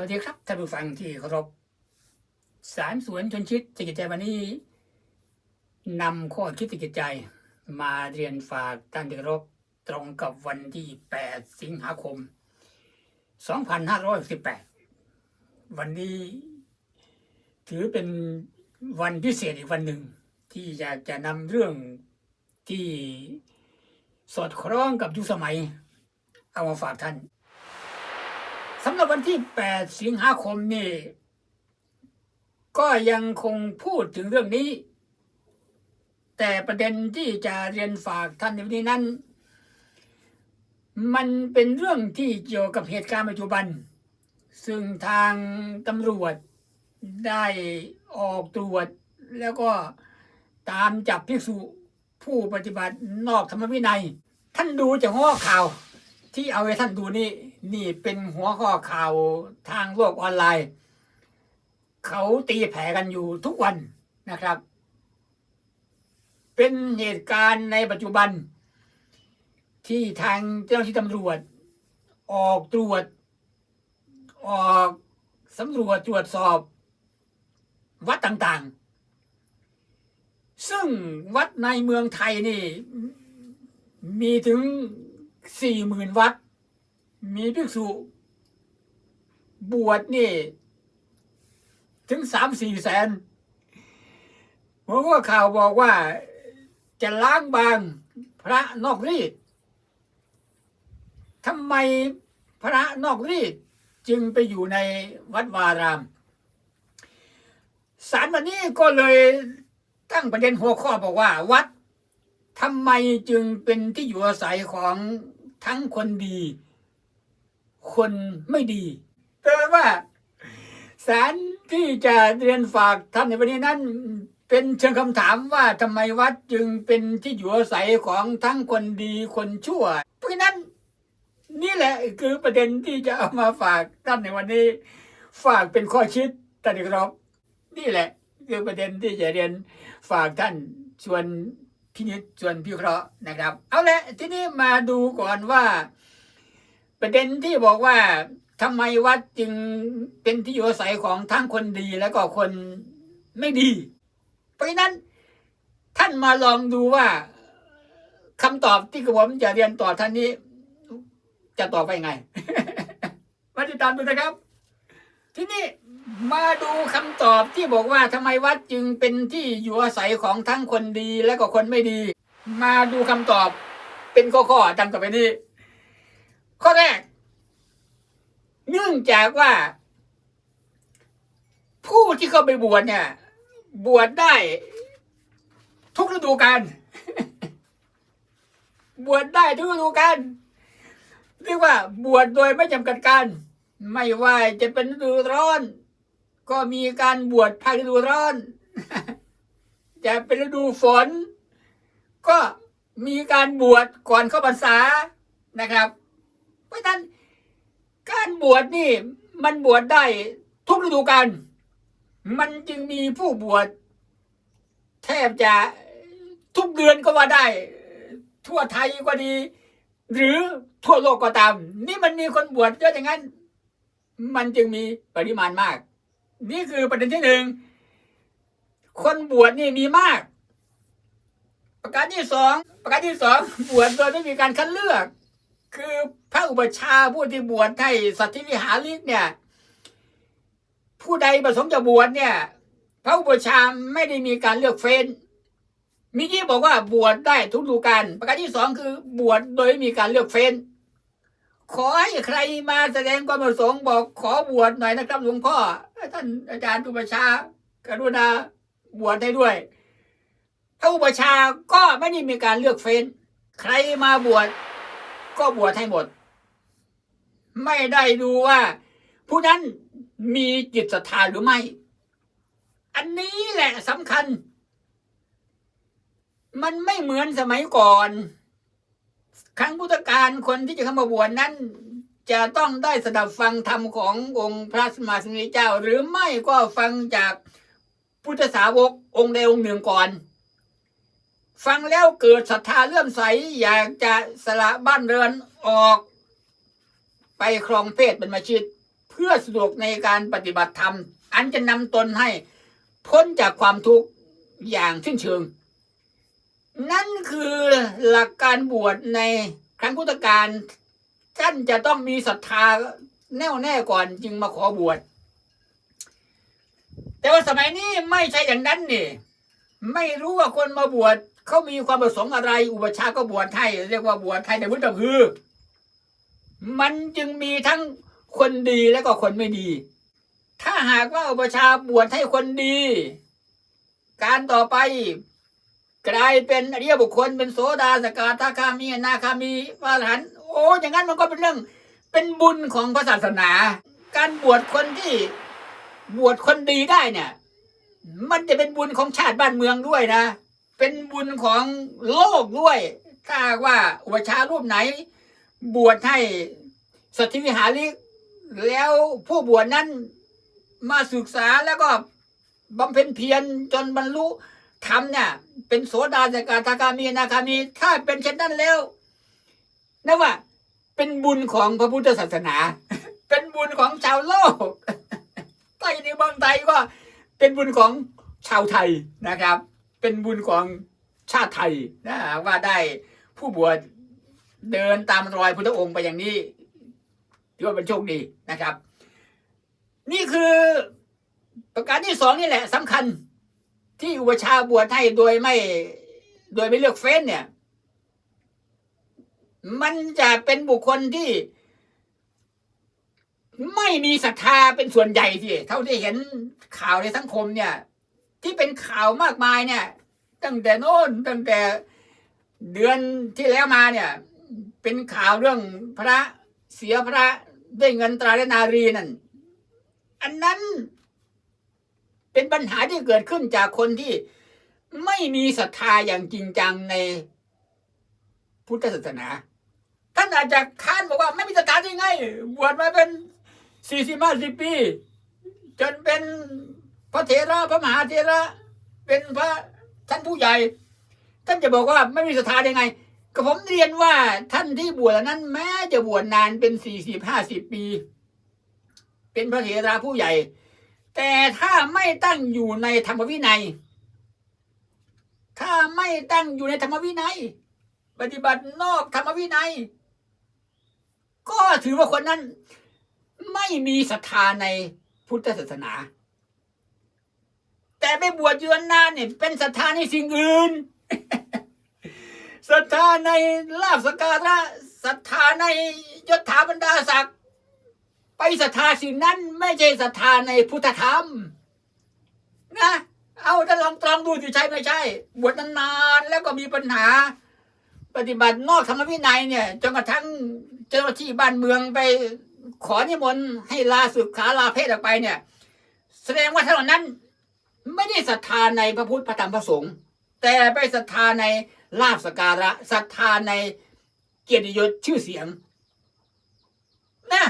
วัสดีครับท่านผู้ฟังที่เคารพสารสวนชนชิดจิตใจวันนี้นำข้อคิดจิตใจ มาเรียนฝากท่านที่เคารพตรงกับวันที่ 8 สิงหาคม 2518 วันนี้ ถือเป็นวันพิเศษอีกวันหนึ่ง ที่อยากจะนำเรื่องที่สอดคล้องกับยุคสมัย เอามาฝากท่าน สำหรับวันที่ 8 สิงหาคมนี่ ก็ยังคงพูดถึงเรื่องนี้ แต่ประเด็นที่จะเรียนฝากท่านในวันนี้นั้น มันเป็นเรื่องที่เกี่ยวกับเหตุการณ์ปัจจุบัน ซึ่งทางตำรวจได้ออกตรวจ แล้วก็ตามจับภิกษุผู้ปฏิบัตินอกธรรมวินัย ท่านดูจากหัวข่าวที่เอาให้ท่านดูนี่ นี่เป็นหัวข้อข่าวทางโลกออนไลน์ เขาตีแผ่กันอยู่ทุกวันนะครับ เป็นเหตุการณ์ในปัจจุบัน ที่ทางเจ้าหน้าที่ตำรวจ ออกตรวจ ออกสำรวจตรวจสอบ วัดต่างๆ ซึ่งวัดในเมืองไทยนี่ มีถึงสี่หมื่นวัด มีภิกษุ บวชนี่ ถึงสามสี่แสนเพราะว่าข่าวบอกว่าจะล้างบางพระนอกรีดทำไมพระนอกรีดจึงไปอยู่ในวัดวาราม สารวันนี้ก็เลยตั้งประเด็นหัวข้อบอกว่า วัดทำไมจึงเป็นที่อยู่อาศัยของทั้งคนดี คนไม่ดีแปลว่าสารที่จะเรียนฝากท่านในวันนี้นั้น เป็นเชิงคำถามว่าทำไมวัดจึงเป็นที่อยู่อาศัยของทั้งคนดีคนชั่ว เพราะฉะนั้น นี่แหละคือประเด็นที่จะเอามาฝากท่านในวันนี้ ฝากเป็นข้อคิดท่านครับ นี่แหละ คือประเด็นที่จะเรียนฝากท่านชวนพินิจชวนพิเคราะห์นะครับ เอาละทีนี้มาดูก่อนว่า ประเด็นที่บอกว่าทำไมวัดจึงเป็นที่อยู่อาศัยของทั้งคนดีแล้วก็คนไม่ดี เพราะนั้นท่านมาลองดูว่าคำตอบที่กระผมจะเรียนต่อท่านนี้ จะตอบไปไง มาติดตามดูนะครับ ทีนี้มาดูคำตอบที่บอกว่าทำไมวัดจึงเป็นที่อยู่อาศัยของทั้งคนดีและก็คนไม่ดี มาดูคำตอบเป็นข้อๆดังต่อไปนี้ ข้อแรก เนื่องจากว่า ผู้ที่เข้าไปบวชเนี่ย บวชได้ทุกฤดูกาลบวชได้ทุกฤดูกาลเรียกว่า บวชโดยไม่จำกัดการ ไม่ว่าจะเป็นฤดูร้อน ก็มีการบวชภาคฤดูร้อน จะเป็นฤดูฝน ก็มีการบวชก่อนเข้าพรรษานะครับ ราะฉะนั้นการบวชนี่ มันบวชได้ทุกฤดูกาลมันจึงมีผู้บวชแทบจะทุกเดือนก็ว่าได้ ทั่วไทยก็ดี หรือทั่วโลกก็ตาม นี่มันมีคนบวชเยอะอย่างนั้น มันจึงมีปริมาณมาก นี่คือประเด็นที่หนึ่งคนบวชนี่มีมาก ประการที่สองประการที่สองบวชโดยไม่มีการคัดเลือก คือพระอุปชาผู้ที่บวชให้สัตธิวิหาริกเนี่ย ผู้ใดประสงค์จะบวชเนี่ย พระอุปชาไม่ได้มีการเลือกเฟ้นมิกี้บอกว่าบวชได้ทุกดูกาลประการที่สองคือบวชโดยมีการเลือกเฟ้นขอให้ใครมาแสดงความประสงค์บอกขอบวชหน่อยนะครับหลวงพ่อท่านอาจารย์อุปชา กรุณาบวชให้ด้วยพระอุปชาก็ไม่ได้มีการเลือกเฟ้น ใครมาบวช ก็บวชให้หมด ไม่ได้ดูว่า ผู้นั้นมีจิตศรัทธาหรือไม่ อันนี้แหละสำคัญ มันไม่เหมือนสมัยก่อน ครั้งพุทธกาลคนที่จะเข้ามาบวชนั้น จะต้องได้สดับฟังธรรมขององค์พระสมมาสมุทรเจ้า หรือไม่ก็ฟังจากพุทธสาวกองค์ใดองค์หนึ่งก่อน ฟังแล้วเกิดศรัทธาเลื่อมใสอยากจะสละบ้านเรือนออก ไปครองเพศเป็นมาชิตเเพื่อสะดวกในการปฏิบัติธรรม อันจะนำตนให้พ้นจากความทุกข์อย่างสิ้นเชิง นั่นคือหลักการบวชในครั้งพุทธกาลท่านจะต้องมีศรัทธาแน่วแน่ก่อนจึงมาขอบวช แต่ว่าสมัยนี้ไม่ใช่อย่างนั้นนี่ ไม่รู้ว่าคนมาบวช เขามีความประสงค์อะไร อุปชาก็บวชให้เรียกว่าบวชให้ในพุทธคือ มันจึงมีทั้งคนดีและก็คนไม่ดี ถ้าหากว่าอุปชาบวชให้คนดี การต่อไปกลายเป็นอริยบุคคลเป็นโสดาสกาทาคามีนาคามีพระอรหันต์โอ้อย่างนั้นมันก็เป็นเรื่อง เป็นบุญของพระศาสนา การบวชคนที่บวชคนดีได้เนี่ย มันจะเป็นบุญของชาติบ้านเมืองด้วยนะ เป็นบุญของโลกด้วยถ้าว่าอุปชารูปไหน บวชให้สัตธิวิหาริกแล้วผู้บวชนั้นมาศึกษาแล้วก็บำเพ็ญเพียรจนบรรลุธรรมเนี่ย เป็นโสดาสกาทาคามีนาคามี ถ้าเป็นเช่นนั้นแล้วนะว่า เป็นบุญของพระพุทธศาสนา เป็นบุญของชาวโลกใต้ในเมืองไทยก็เป็นบุญของชาวไทยนะครับ เป็นบุญของชาติไทยนะว่าได้ผู้บวชเดินตามรอยพุทธองค์ไปอย่างนี้ถือว่าเป็นโชคดีนะครับ นี่คือประการที่สองนี่แหละสำคัญ ที่อุปชาบวชให้โดยไม่โดยไม่เลือกเฟ้นเนี่ย มันจะเป็นบุคคลที่ ไม่มีศรัทธาเป็นส่วนใหญ่ที่เท่าที่เห็นข่าวในสังคมเนี่ย ที่เป็นข่าวมากมายเนี่ย ตั้งแต่โน้นตั้งแต่เดือนที่แล้วมาเนี่ย เป็นข่าวเรื่องพระเสียพระด้วยเงินตราและนารีนั่น อันนั้นเป็นปัญหาที่เกิดขึ้นจากคนที่ไม่มีศรัทธาอย่างจริงจังในพุทธศาสนา ท่านอาจจะค้านบอกว่าไม่มีศรัทธาได้ไงบวชมาเป็นสี่สิบห้าสิบปี จนเป็นพระเถระพระมหาเถระ เป็นพระ ท่านผู้ใหญ่ ท่านจะบอกว่าไม่มีศรัทธาได้ไงก็ผมเรียนว่าท่านที่บวชนั้น แม้จะบวชนานเป็นสี่สิบห้าสิบปี เป็นพระเถระผู้ใหญ่ แต่ถ้าไม่ตั้งอยู่ในธรรมวินัย ถ้าไม่ตั้งอยู่ในธรรมวินัย ปฏิบัตินอกธรรมวินัย ก็ถือว่าคนนั้นไม่มีศรัทธาในพุทธศาสนา แต่ไปบวชเยือนนานเนี่ยเป็นศรัทธาในสิ่งอื่นศรัทธาในลาบสการะศรัทธาในยศถาบรรดาศักดิ์ไปศรัทธาสิ่งนั้น ไม่ใช่ศรัทธาในพุทธธรรม นะ เอาถ้าลองตรองดูสิใช่ไม่ใช่ บวชนานๆแล้วก็มีปัญหา ปฏิบัตินอกธรรมวินัยเนี่ยจนกระทั่งเจ้าหน้าที่บ้านเมืองไปขอนิมนต์ให้ลาสึกขาลาเพศออกไปเนี่ย แสดงว่าเหล่านั้น ไม่ได้ศรัทธาในพระพุทธพระธรรมพระสงฆ์แต่ไปศรัทธาในลาบสการะศรัทธาในเกียรติยศชื่อเสียงนะ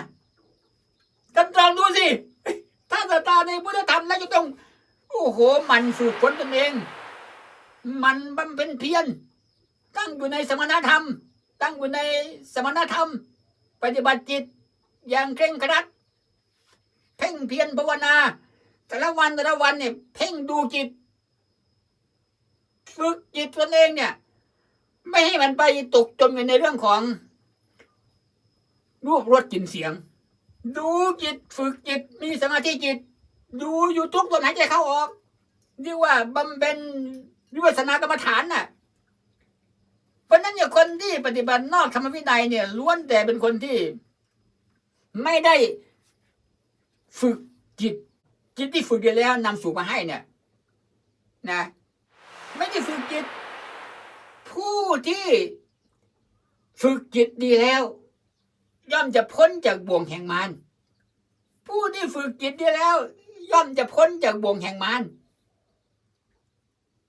กันตรองดูสิถ้าศรัทธาในพุทธธรรมแล้วจะต้องโอ้โห มันฝึกฝนตนเอง มันบำเพ็ญเพียรตั้งอยู่ในสมณธรรม ตั้งอยู่ในสมณธรรม ปฏิบัติจิตอย่างเคร่งครัด เพ่งเพียรภาวนา แต่ละวันแต่ละวันเนี่ยเพ่งดูจิตฝึกจิตตนเองเนี่ย ไม่ให้มันไปตกจมอยู่ในเรื่องของรูปรสกลิ่นเสียง ดูจิตฝึกจิตมีสมาธิจิต ดูอยู่ทุกลมหายใจเข้าออกเรียกว่าบำเพ็ญวิปัสสนากรรมฐานน่ะ เพราะฉะนั้นเนี่ยคนที่ปฏิบัตินอกธรรมวินัยเนี่ยล้วนแต่เป็นคนที่ ไม่ได้ฝึกจิต จิตที่ฝึกดีแล้วนำสู่มาให้เนี่ย นะ ไม่ได้ฝึกจิต ผู้ที่ฝึกจิตดีแล้ว ย่อมจะพ้นจากบ่วงแห่งมารผู้ที่ฝึกจิตดีแล้ว ย่อมจะพ้นจากบ่วงแห่งมาร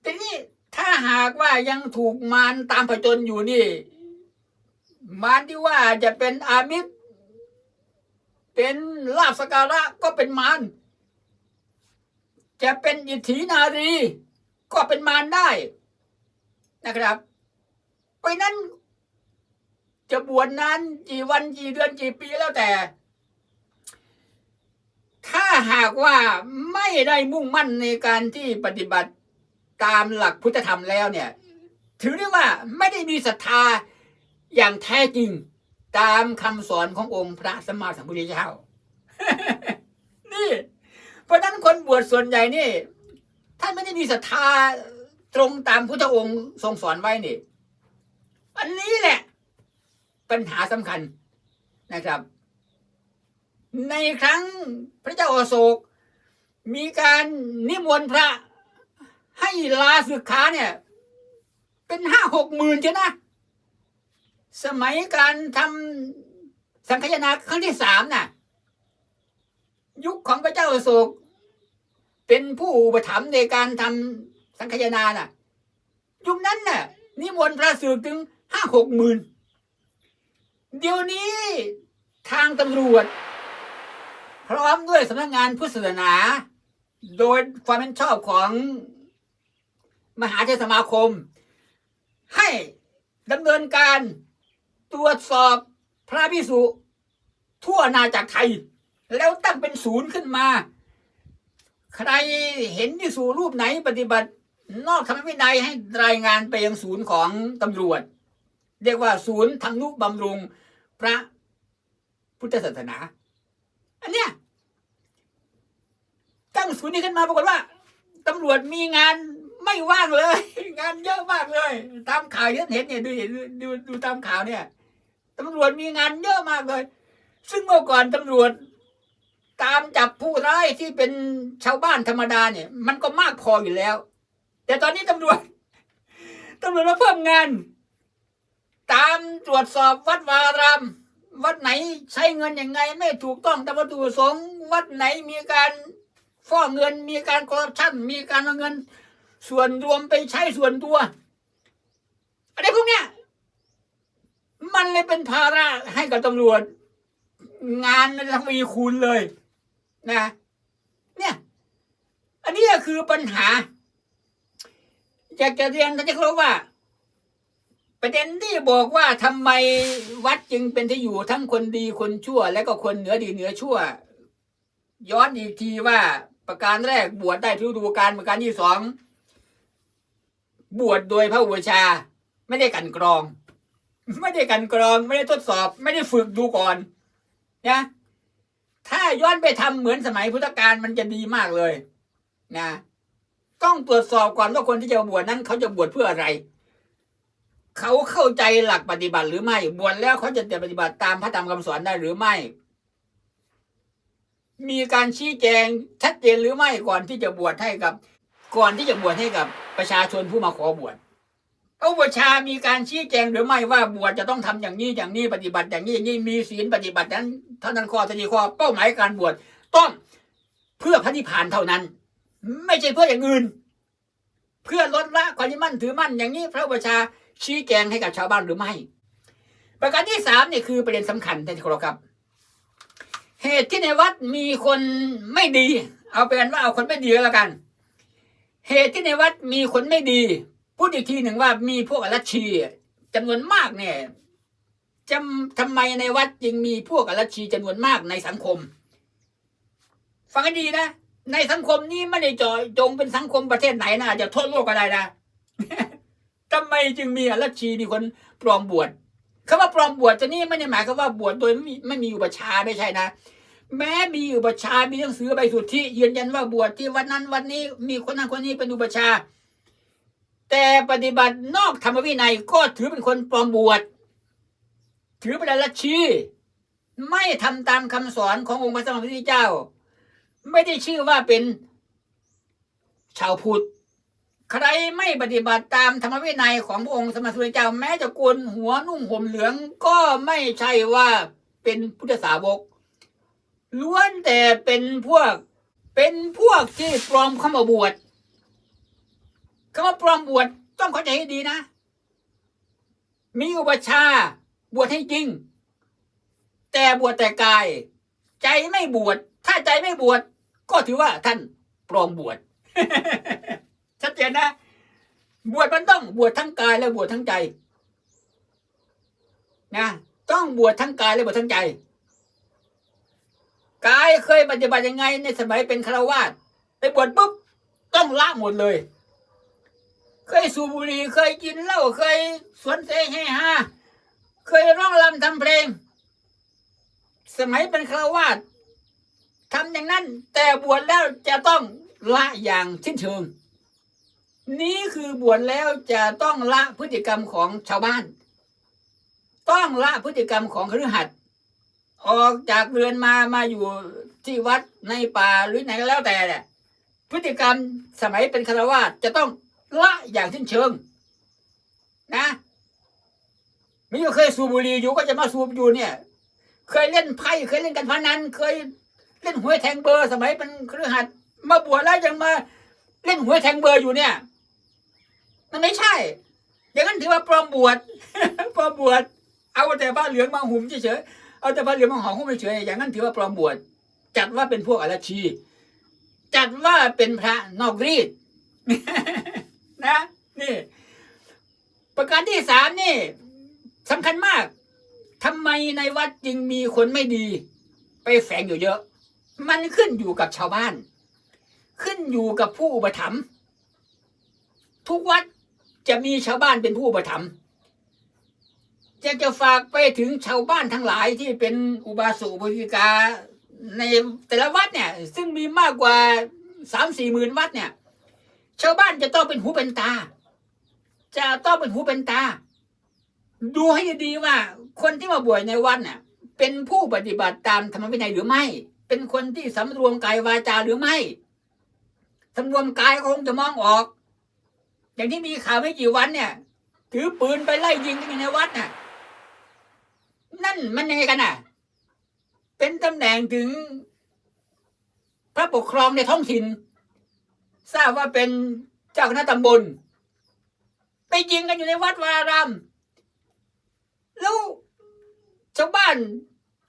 ทีนี้ถ้าหากว่ายังถูกมารตามผจญอยู่นี่ มารที่ว่าจะเป็นอามิตร เป็นลาบสการะก็เป็นมาร จะเป็นอิทธินารี ก็เป็นมารได้นะครับ เพราะฉะนั้น จะบวชนานกี่วันกี่เดือนกี่ปีแล้วแต่ ถ้าหากว่าไม่ได้มุ่งมั่นในการที่ปฏิบัติตามหลักพุทธธรรมแล้วเนี่ย ถือได้ว่าไม่ได้มีศรัทธาอย่างแท้จริงตามคำสอนขององค์พระสัมมาสัมพุทธเจ้านี่ เพราะนั้นคนบวชส่วนใหญ่นี่ท่านไม่ได้มีศรัทธาตรงตามพุทธองค์ทรงสอนไว้นี่อันนี้แหละ ปัญหาสำคัญนะครับ ในครั้งพระเจ้าอโศก มีการนิมนต์พระให้ลาสึกขาเนี่ย เป็นห้าหกหมื่นใช่นะ สมัยการทำสังคายนาครั้งที่สามน่ะ ยุคของพระเจ้าอโศก เป็นผู้อุปถัมภ์ในการทำสังคายนาน่ะ ยุคนั้นน่ะ นิมนต์พระสึกถึงห้าหกหมื่นเดี๋ยวนี้ทางตำรวจ พร้อมด้วยสำนักงานพุทธศาสนา โดยความเป็นชอบของมหาเทรสมาคม ให้ดำเนินการตรวจสอบพระพิสุทั่วอาณาจักรไทย แล้วตั้งเป็นศูนย์ขึ้นมา ใครเห็นพิสุรูปไหนปฏิบัติ นอกธรรมวินัยให้รายงานไปยังศูนย์ของตำรวจ เรียกว่าศูนย์ทำนุบำรุงพระพุทธศาสนา อันเนี้ยตั้งศูนย์นี้ขึ้นมาปรากฏว่าตำรวจมีงานไม่ว่างเลย งานเยอะมากเลย ตามข่าวเห็นเห็นเนี่ยดูเห็นดูดูดูตามข่าวเนี่ยตำรวจมีงานเยอะมากเลย ซึ่งเมื่อก่อนตำรวจ ตามจับผู้ร้ายที่เป็นชาวบ้านธรรมดาเนี่ย มันก็มากพออยู่แล้ว แต่ตอนนี้ตำรวจตำรวจมาเพิ่มงาน ตามตรวจสอบวัดวารามวัดไหนใช้เงินยังไง ไม่ถูกต้องตามวัตถุประสงค์วัดไหนมีการฟอกเงินมีการคอร์รัปชันมีการเอาเงิน ส่วนรวมไปใช้ส่วนตัวอะไรพวกเนี้ยมันเลยเป็นภาระให้กับตำรวจ งานมันทวีคูณเลย นะ เนี่ย อันนี้ก็คือปัญหา อยากจะเรียนท่านจะครบว่า ประเด็นที่บอกว่าทำไมวัดจึงเป็นที่อยู่ทั้งคนดีคนชั่ว และก็คนเหนือดีเหนือชั่ว ย้อนอีกทีว่าประการแรกบวชได้ทุกดูการประการที่สองบวชโดยพระอุชา ไม่ได้กันกรอง ไม่ได้กันกรอง ไม่ได้ทดสอบ ไม่ได้ฝึกดูก่อนนะ ถ้าย้อนไปทำเหมือนสมัยพุทธกาลมันจะดีมากเลย นะต้องตรวจสอบก่อนว่าคนที่จะบวชนั้น เขาจะบวชเพื่ออะไร เขาเข้าใจหลักปฏิบัติหรือไม่บวชแล้วเขาจะปฏิบัติตามพระธรรมคำสอนได้หรือไม่ มีการชี้แจงชัดเจนหรือไม่ก่อนที่จะบวชให้กับ ก่อนที่จะบวชให้กับประชาชนผู้มาขอบวช พระอุปชามีการชี้แจงหรือไม่ว่าบวชจะต้องทำอย่างนี้อย่างนี้ปฏิบัติอย่างนี้อย่างนี้มีศีลปฏิบัตินั้นเท่านั้นข้อทนีข้อเป้าหมายการบวชต้องเพื่อพระนิพพานเท่านั้น ไม่ใช่เพื่ออย่างอื่น เพื่อลดละความยึดมั่นถือมั่นอย่างนี้ พระอุปชาชี้แจงให้กับชาวบ้านหรือไม่ ประการที่สามนี่คือประเด็นสำคัญท่านที่เคารพครับ เหตุที่ในวัดมีคนไม่ดี เอาเป็นว่าเอาคนไม่ดีก็แล้วกัน เหตุที่ในวัดมีคนไม่ดี พูดอีกทีหนึ่งว่ามีพวกอรัชีจำนวนมากเนี่ยจำทำไมในวัดจึงมีพวกอรัชีจำนวนมากในสังคม ฟังให้ดีนะในสังคมนี้ไม่ได้จอยจงเป็นสังคมประเทศไหนนะอาจจะทั่วโลกก็ได้นะทำไมจึงมีอรัชีมีคนปลอมบวชคำว่าปลอมบวชจะนี่ไม่ได้หมายความว่าบวชโดยไม่มีไม่มีอุปชาไม่ใช่นะแม้มีอุปชามีหนังสือใบสุทธิยืนยันว่าบวชที่วันนั้นวันนี้มีคนนั้นคนนี้เป็นอุปชา แต่ปฏิบัตินอกธรรมวินัยก็ถือเป็นคนปลอมบวช ถือเป็นลัทธิไม่ทำตามคำสอนขององค์พระสัมมาสัมพุทธเจ้า ไม่ได้ชื่อว่าเป็นชาวพุทธ ใครไม่ปฏิบัติตามธรรมวินัยของพระองค์สมมาสัมพุทธเจ้า แม้จะโกนหัวนุ่งห่มเหลืองก็ไม่ใช่ว่าเป็นพุทธสาวก ล้วนแต่เป็นพวกเป็นพวกที่ปลอมเข้ามาบวช คำว่าปลอมบวชต้องเข้าใจให้ดีนะ มีอุปชา บวชให้จริง แต่บวชแต่กาย ใจไม่บวชถ้าใจไม่บวชก็ถือว่าท่านปลอมบวชชัดเจนนะ บวชมันต้องบวชทั้งกายและบวชทั้งใจนะต้องบวชทั้งกายและบวชทั้งใจกายเคยปฏิบัติยังไงในสมัยเป็นฆราวาสไปบวชปุ๊บต้องละหมดเลย เคยสูบบุหรี่เคยกินเหล้าเคยสวนเสให้ฮาเคยร้องรำทำเพลง สมัยเป็นฆราวาสทำอย่างนั้น แต่บวชแล้วจะต้องละอย่างสิ้นเชิง นี้คือบวชแล้วจะต้องละพฤติกรรมของชาวบ้าน ต้องละพฤติกรรมของคฤหัสถ์ออกจากเรือนมามาอยู่ที่วัดในป่าหรือไหนก็แล้วแต่พฤติกรรมสมัยเป็นฆราวาสจะต้อง ละอย่างสิ้นเชิง นะไม่ว่าเคยสูบบุหรี่อยู่ก็จะมาสูบอยู่เนี่ย เคยเล่นไพ่เคยเล่นกันพนันเคยเล่นหวยแทงเบอร์สมัยเป็นครือหัดมาบวชแล้วยังมาเล่นหวยแทงเบอร์อยู่เนี่ย มันไม่ใช่ อย่างนั้นถือว่าปลอมบวชปลอมบวชเอาแต่ผ้าเหลืองมาหุ่มเฉยๆเอาแต่ผ้าเหลืองมาห่อหุ้มเฉยๆอย่างนั้นถือว่าปลอมบวชจัดว่าเป็นพวกอรชี จัดว่าเป็นพระนอกรีด นะนี่ ประการที่สามนี่สำคัญมากทำไมในวัดจึงมีคนไม่ดี ไปแฝงอยู่เยอะ มันขึ้นอยู่กับชาวบ้าน ขึ้นอยู่กับผู้อุปถัมภ์ทุกวัดจะมีชาวบ้านเป็นผู้อุปถัมภ์จะจะฝากไปถึงชาวบ้านทั้งหลายที่เป็นอุบาสกอุบาสิกาในแต่ละวัดเนี่ย ซึ่งมีมากกว่าสามสี่หมื่นวัดเนี่ย ชาวบ้านจะต้องเป็นหูเป็นตา จะต้องเป็นหูเป็นตา ดูให้ดีว่า คนที่มาบวชในวัดเนี่ยเป็นผู้ปฏิบัติตามธรรมวินัยหรือไม่ เป็นคนที่สำรวมกายวาจาหรือไม่สำรวมกายคงจะมองออก อย่างที่มีข่าวไม่กี่วันเนี่ย ถือปืนไปไล่ยิงกันในวัดน่ะ นั่นมันยังไงกันน่ะ เป็นตำแหน่งถึงพระปกครองในท้องถิ่น ทราบว่าเป็นเจ้าคณะตำบลไปยิงกันอยู่ในวัดวาอารามแล้วชาวบ้าน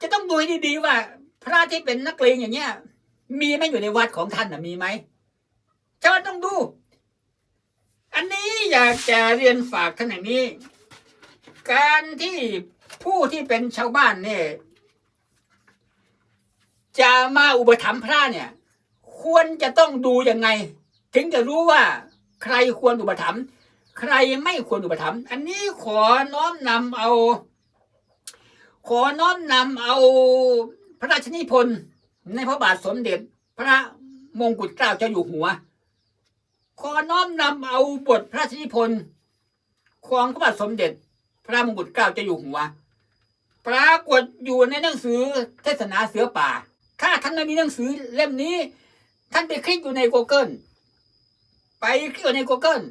จะต้องดูให้ดีๆว่า พระที่เป็นนักเลงอย่างเงี้ย มีไหมอยู่ในวัดของท่านนะมีไหมชาวบ้านต้องดู อันนี้อยากจะเรียนฝากท่านอย่างนี้ การที่ผู้ที่เป็นชาวบ้านเนี่ยจะมาอุปถัมภ์พระเนี่ย ควรจะต้องดูยังไง ถึงจะรู้ว่าใครควรอุปถัมภ์ใครไม่ควรอุปถัมภ์อันนี้ขอน้อมนำเอา ขอน้อมนำเอาพระราชนิพนธ์ในพระบาทสมเด็จพระมงกุฎเกล้าเจ้าอยู่หัว ขอน้อมนำเอาบทพระราชนิพนธ์ของพระบาทสมเด็จ พระมงกุฎเกล้าเจ้าอยู่หัว ปรากฏอยู่ในหนังสือเทศนาเสือป่า ถ้าท่านไม่มีหนังสือเล่มนี้ ท่านไปคลิกอยู่ใน Google ไปคลิกอยู่ใน Google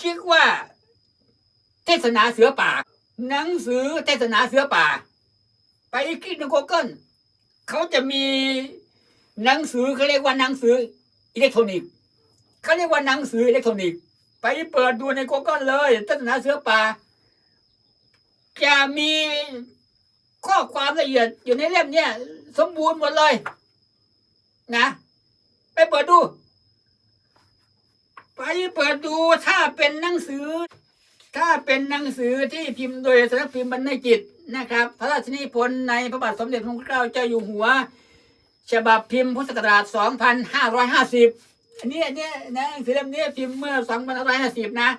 คลิกว่า เทศนาเสือป่า หนังสือเทศนาเสือป่า ไปคลิกใน Google เขาจะมีหนังสือเขาเรียกว่าหนังสืออิเล็กทรอนิกส์เขาเรียกว่าหนังสืออิเล็กทรอนิกส์ไปเปิดดูใน Google เลยเทศนาเสือป่า จะมีข้อความละเอียดอยู่ในเล่มเนี่ยสมบูรณ์หมดเลย นะ ไปเปิดดู ไปเปิดดูถ้าเป็นหนังสือ ถ้าเป็นหนังสือที่พิมพ์โดยสำนักพิมพ์บรรณจิตนะครับ พระราชนิพนธ์ในพระบาทสมเด็จพระพุทธเจ้าเจ้าอยู่หัว ฉบับพิมพ์พุทธศักราช 2550 อันนี้อันนี้นะหนังสือเล่มนี้พิมพ์เมื่อ 2550 นะ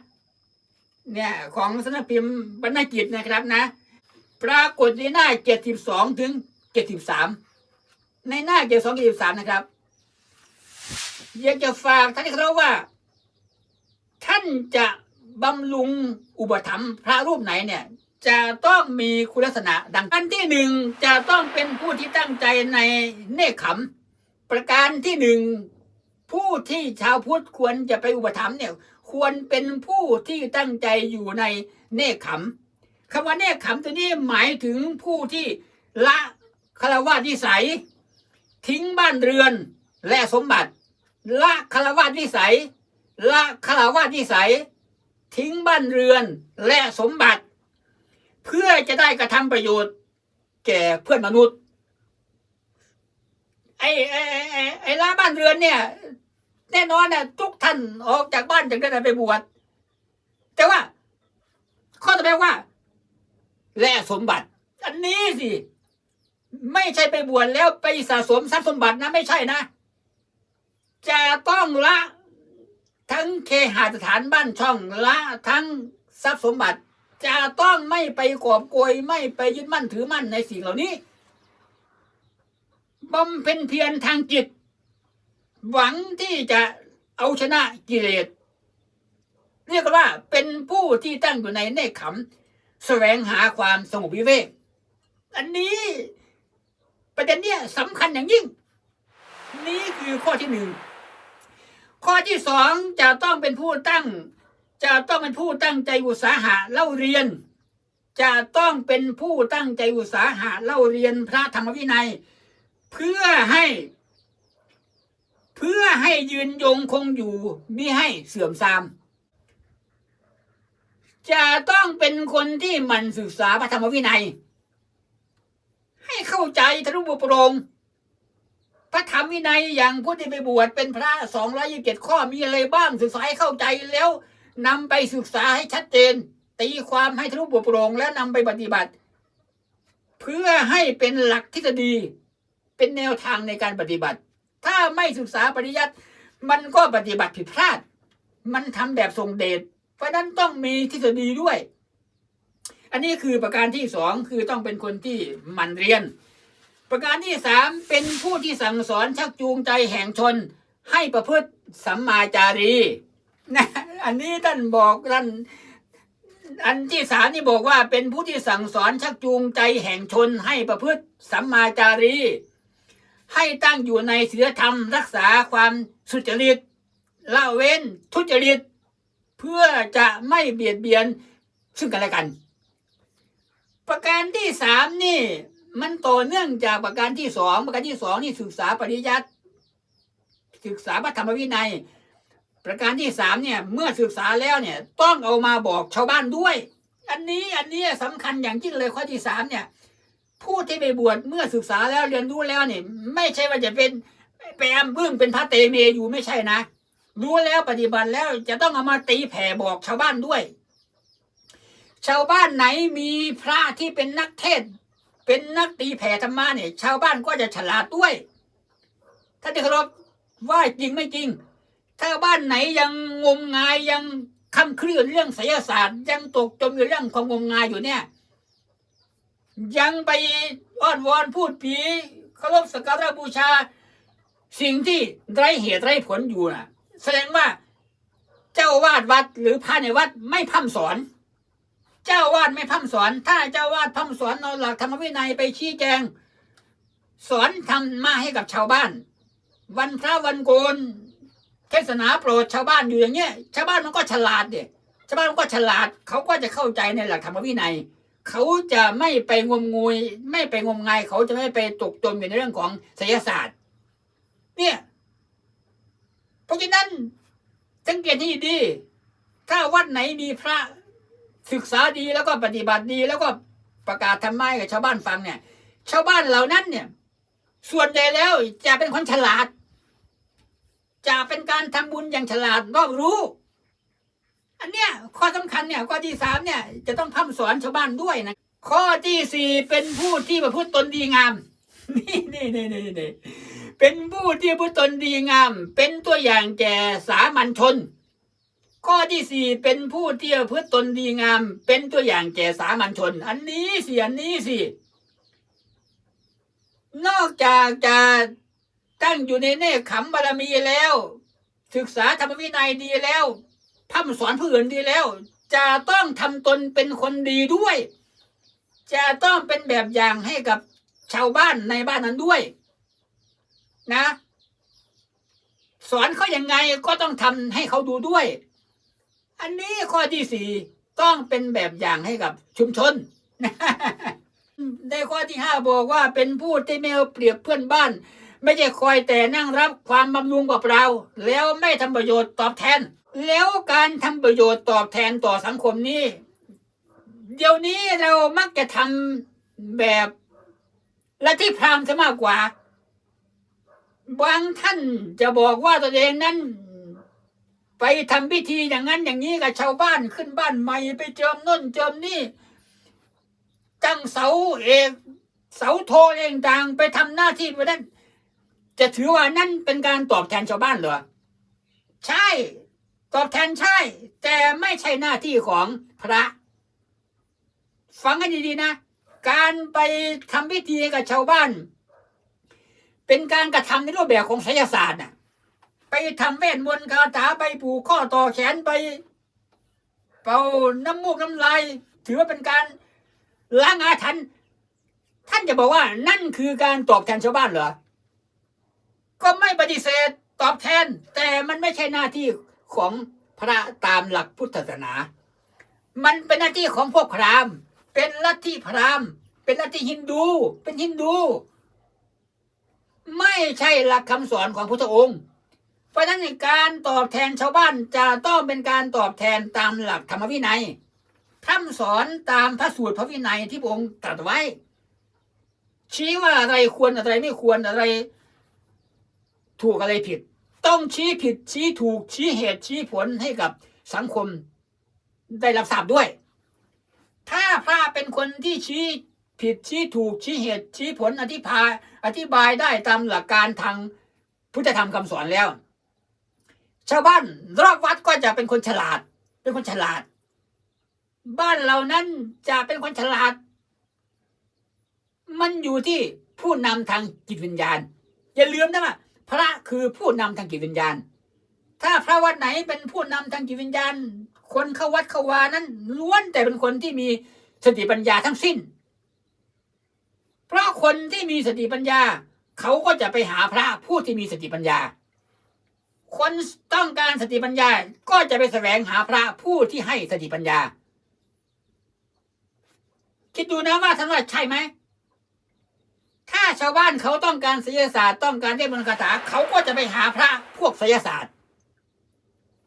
เนี่ยของสำนักพิมพ์บรรณจิตนะครับนะ ปรากฏในหน้า 72 ถึง 73 ในหน้า 72 73 นะครับอยากจะฝากท่านที่เคารพว่า ท่านจะบำรุงอุปถัมภ์พระรูปไหนเนี่ย จะต้องมีคุณลักษณะ ดังอันที่หนึ่งจะต้องเป็นผู้ที่ตั้งใจในเนคขมประการที่หนึ่งผู้ที่ชาวพุทธควรจะไปอุปถัมภ์เนี่ย ควรเป็นผู้ที่ตั้งใจอยู่ในเนคขมคำว่าเนคขมตัวนี้หมายถึงผู้ที่ละคารวะวิสัย ทิ้งบ้านเรือนและสมบัติ ละคารวะวิสัย ละคารวะวิสัย ทิ้งบ้านเรือนและสมบัติ เพื่อจะได้กระทำประโยชน์ แก่เพื่อนมนุษย์ ไอ้ไอ้ไอ้ไอ้ไอ้ละบ้านเรือนเนี่ย แน่นอนน่ะทุกท่านออกจากบ้านจากนั้นไปบวชแต่ว่า ข้อต่อไปว่า และสมบัติ อันนี้สิไม่ใช่ไปบวชแล้วไปสะสมทรัพย์สมบัตินะไม่ใช่นะ จะต้องละ ทั้งเคหสถานบ้านช่องละทั้งทรัพย์สมบัติ จะต้องไม่ไปกอบโกยไม่ไปยึดมั่นถือมั่นในสิ่งเหล่านี้บำเพ็ญเพียรทางจิต หวังที่จะเอาชนะกิเลสเรียกว่าเป็นผู้ที่ตั้งอยู่ในเนคขมแสวงหาความสงบวิเวก อันนี้ประเด็นเนี้ยสำคัญอย่างยิ่ง นี่คือข้อที่หนึ่ง ข้อที่สองจะต้องเป็นผู้ตั้ง จะต้องเป็นผู้ตั้งใจอุตสาหะเล่าเรียน จะต้องเป็นผู้ตั้งใจอุตสาหะเล่าเรียนพระธรรมวินัย เพื่อให้ เพื่อให้ยืนยงคงอยู่มิให้เสื่อมทราม จะต้องเป็นคนที่หมันศึกษาพระธรรมวินัย ให้เข้าใจทะลุบุโปรง พระธรรมวินัยอย่างผู้ที่ไปบวชเป็นพระสองร้อยี่สิบเจ็ดข้อมีอะไรบ้างศึกษาให้เข้าใจแล้วนำไปศึกษาให้ชัดเจน ตีความให้ทะลุบุโปรงแล้วนำไปปฏิบัติ เพื่อให้เป็นหลักทฤษฎีเป็นแนวทางในการปฏิบัติ ถ้าไม่ศึกษาปริยัติมันก็ปฏิบัติผิดพลาด มันทำแบบทรงเดชเพราะนั้นต้องมีทฤษฎีด้วย อันนี้คือประการที่สองคือต้องเป็นคนที่มันเรียน ประการที่สามเป็นผู้ที่สั่งสอนชักจูงใจแห่งชน ให้ประพฤติสัมมาจารีนะอันนี้ท่านบอกท่านอันที่สามนี่บอกว่าเป็นผู้ที่สั่งสอนชักจูงใจแห่งชนให้ประพฤติสัมมาจารี ให้ตั้งอยู่ในศีลธรรมรักษาความสุจริตละเว้นทุจริต เพื่อจะไม่เบียดเบียนซึ่งกันและกัน ประการที่สามนี่ มันต่อเนื่องจากประการที่สองประการที่สองนี่ศึกษาปริยัติศึกษาพระธรรมวินัย ประการที่สามเนี่ยเมื่อศึกษาแล้วเนี่ยต้องเอามาบอกชาวบ้านด้วย อันนี้อันนี้สำคัญอย่างยิ่งเลยข้อที่สามเนี่ยผู้ที่ไปบวชเมื่อศึกษาแล้วเรียนรู้แล้วเนี่ยไม่ใช่ว่าจะเป็นไปแอมพึ่งเป็นพระเตเมอยู่ไม่ใช่นะ รู้แล้วปฏิบัติแล้วจะต้องเอามาตีแผ่บอกชาวบ้านด้วย ชาวบ้านไหนมีพระที่เป็นนักเทศ เป็นนักตีแผ่ธรรมะเนี่ยชาวบ้านก็จะฉลาดด้วยถ้าที่เคารพว่าจริงไม่จริง ถ้าบ้านไหนยังงมงายยังคำเคลื่อนเรื่องไสยศาสตร์ ยังตกจมอยู่เรื่องความงมงายอยู่เนี่ย ยังไปอ้อนวอนพูดผีเคารพสักการะบูชา สิ่งที่ไร้เหตุไร้ผลอยู่น่ะแสดงว่าเจ้าวาดวัดหรือพระในวัดไม่พร่ำสอน เจ้าวาดไม่พร่ำสอน ถ้าเจ้าวาดพร่ำสอนเอาหลักธรรมวินัยไปชี้แจง สอนทำมาให้กับชาวบ้าน วันพระวันโกนเทศนาโปรดชาวบ้านอยู่อย่างเงี้ย ชาวบ้านมันก็ฉลาดเด็ชาวบ้านมันก็ฉลาด เขาก็จะเข้าใจในหลักธรรมวินัย เขาจะไม่ไปงมงวย ไม่ไปงมงาย เขาจะไม่ไปตกจมอยู่ในเรื่องของไสยศาสตร์ เนี่ย เพราะฉะนั้นสังเกตให้ดี ถ้าวัดไหนมีพระ ศึกษาดีแล้วก็ปฏิบัติดีแล้วก็ประกาศทำไมกับชาวบ้านฟังเนี่ย ชาวบ้านเหล่านั้นเนี่ย ส่วนใหญ่แล้วจะเป็นคนฉลาด จะเป็นการทำบุญอย่างฉลาดรอบรู้ อันเนี้ยข้อสำคัญเนี่ยข้อที่สามเนี่ย จะต้องพร่ำสอนชาวบ้านด้วยนะข้อที่สี่เป็นผู้ที่ประพฤติตนดีงาม นี่นี่นี่นี่นี่เป็นผู้ที่ประพฤติตนดีงาม เป็นตัวอย่างแก่สามัญชน ข้อที่สี่เป็นผู้เที่ประพฤติตนดีงาม เป็นตัวอย่างแก่สามัญชน อันนี้สิอันนี้สินอกจากจะตั้งอยู่ในเนคขมบารมีแล้ว ศึกษาธรรมวินัยดีแล้วพร่ำสอนผู้อื่นดีแล้ว จะต้องทำตนเป็นคนดีด้วย จะต้องเป็นแบบอย่างให้กับชาวบ้านในบ้านนั้นด้วย นะ สอนเขายังไงก็ต้องทำให้เขาดูด้วย อันนี้ข้อที่สี่ต้องเป็นแบบอย่างให้กับชุมชนในข้อที่ห้าบอกว่าเป็นผู้ที่ไม่เอาเปรียบเพื่อนบ้าน ไม่ใช่คอยแต่นั่งรับความบำรุงกับเราแล้วไม่ทำประโยชน์ตอบแทน แล้วการทำประโยชน์ตอบแทนต่อสังคมนี้ เดี๋ยวนี้เรามักจะทำแบบละที่พรามจะมากกว่า บางท่านจะบอกว่าตัวเองนั้น ไปทำพิธีอย่างนั้นอย่างนี้กับชาวบ้านขึ้นบ้านใหม่ไปเจิมน่นเจิมนี่ตั้งเสาเอกเสาโทเองต่างไปทำหน้าที่ไปนั้นจะถือว่านั่นเป็นการตอบแทนชาวบ้านเหรอใช่ ตอบแทนใช่ แต่ไม่ใช่หน้าที่ของพระ ฟังให้ดีๆนะ การไปทำพิธีกับชาวบ้าน เป็นการกระทำในรูปแบบของไสยศาสตร์น่ะ ไปทำเวทมนต์คาถาไปผูกข้อต่อแขนไป เป่าน้ำมูกน้ำลายถือว่าเป็นการล้างอาถรรพ์ท่านจะบอกว่านั่นคือการตอบแทนชาวบ้านเหรอ ก็ไม่ปฏิเสธตอบแทน แต่มันไม่ใช่หน้าที่ของพระตามหลักพุทธศาสนา มันเป็นหน้าที่ของพวกพราหมณ์ เป็นลัทธิพราหมณ์ เป็นลัทธิฮินดู เป็นฮินดู ไม่ใช่หลักคำสอนของพุทธองค์ เพราะฉะนั้นการตอบแทนชาวบ้านจะต้องเป็นการตอบแทนตามหลักธรรมวินัยพร่ำสอนตามพระสูตรพระวินัยที่พระองค์ตรัสไว้ ชี้ว่าอะไรควรอะไรไม่ควรอะไร ถูกอะไรผิด ต้องชี้ผิดชี้ถูกชี้เหตุชี้ผลให้กับสังคมได้รับทราบด้วย ถ้าพระเป็นคนที่ชี้ผิดชี้ถูกชี้เหตุชี้ผลอธิบายอธิบายได้ตามหลักการทางพุทธธรรมคำสอนแล้ว ชาวบ้านรอบวัดก็จะเป็นคนฉลาด เป็นคนฉลาด บ้านเรานั้นจะเป็นคนฉลาด มันอยู่ที่ผู้นำทางจิตวิญญาณ อย่าลืมนะว่าพระคือผู้นำทางจิตวิญญาณ ถ้าพระวัดไหนเป็นผู้นำทางจิตวิญญาณ คนเข้าวัดเข้าวานั้นล้วนแต่เป็นคนที่มีสติปัญญาทั้งสิ้น เพราะคนที่มีสติปัญญา เขาก็จะไปหาพระผู้ที่มีสติปัญญา คนต้องการสติปัญญา ก็จะไปแสวงหาพระผู้ที่ให้สติปัญญา คิดดูนะว่าท่านว่าใช่ไหม ถ้าชาวบ้านเขาต้องการศิลศาสตร์ต้องการเทพมนต์คาถาเขาก็จะไปหาพระพวกศิลศาสตร์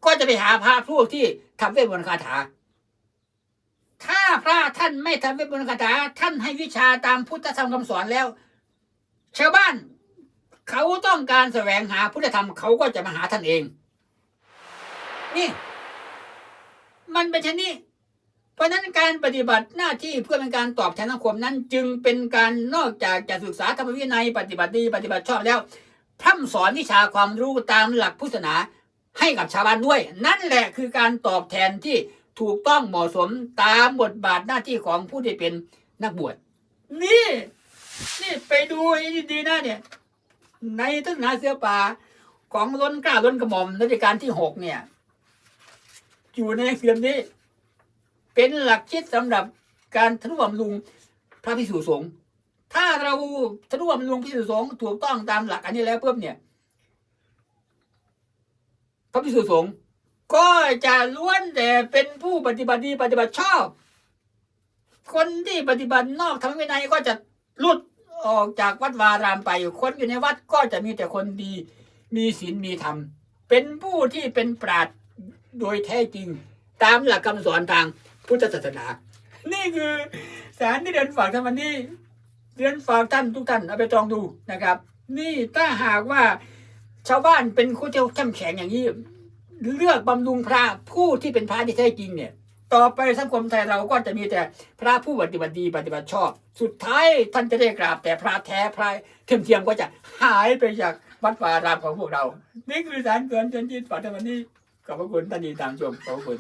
ก็จะไปหาพระพวกที่ทำเวทมนต์คาถา ถ้าพระท่านไม่ทำเวทมนต์คาถา ท่านให้วิชาตามพุทธธรรมคำสอนแล้ว ชาวบ้าน เขาต้องการแสวงหาพุทธธรรมเขาก็จะมาหาท่านเอง นี่ มันเป็นเช่นนี้ เพราะนั้นการปฏิบัติหน้าที่เพื่อเป็นการตอบแทนสังคมนั้น จึงเป็นการนอกจากจะศึกษาธรรมวินัย ปฏิบัติดีปฏิบัติชอบแล้วพร่ำสอนวิชาความรู้ตามหลักพุทธศาสนาให้กับชาวบ้านด้วย นั่นแหละคือการตอบแทนที่ถูกต้องเหมาะสมตามบทบาทหน้าที่ของผู้ที่เป็นนักบวชนี่ นี่ไปดูให้ดีๆนะเนี่ย ในทัศนาเสือป่าของล้นกล้าล้นกระหม่อมรัชกาลที่หกเนี่ย อยู่ในเสื่อมนี้ เป็นหลักคิดสำหรับการทนุบำรุงพระพิสุสงฆ์ถ้าเราทนุบำรุงพระพิสุสงฆ์ถูกต้องตามหลักอันนี้แล้วเพิ่มเนี่ย พระพิสุสงฆ์ก็จะล้วนแต่เป็นผู้ปฏิบัติดีปฏิบัติชอบ คนที่ปฏิบัตินอกธรรมวินัยก็จะหลุด ออกจากวัดวารามไปคนอยู่ในวัดก็จะมีแต่คนดี มีศีลมีธรรม เป็นผู้ที่เป็นปราดโดยแท้จริง ตามหลักคำสอนทางพุทธศาสนา นี่คือสารที่เดินฝากท่านวันนี้เดินฝากท่านทุกท่านเอาไปตองดูนะครับ นี่ถ้าหากว่าชาวบ้านเป็นคนที่เข้มแข็งอย่างนี้ เลือกบำรุงพระผู้ที่เป็นพระที่แท้จริงเนี่ย ต่อไปสังคมไทยเราก็จะมีแต่พระผู้ปฏิบัติดีปฏิบัติชอบ สุดท้ายท่านจะได้กราบแต่พระแท้พระเทียมเทียมก็จะหายไปจากวัดวารามของพวกเรา นี่คือสารเกินจนจิตฝันในวันนี้ขอบพระคุณท่านดีตามชมขอบคุณ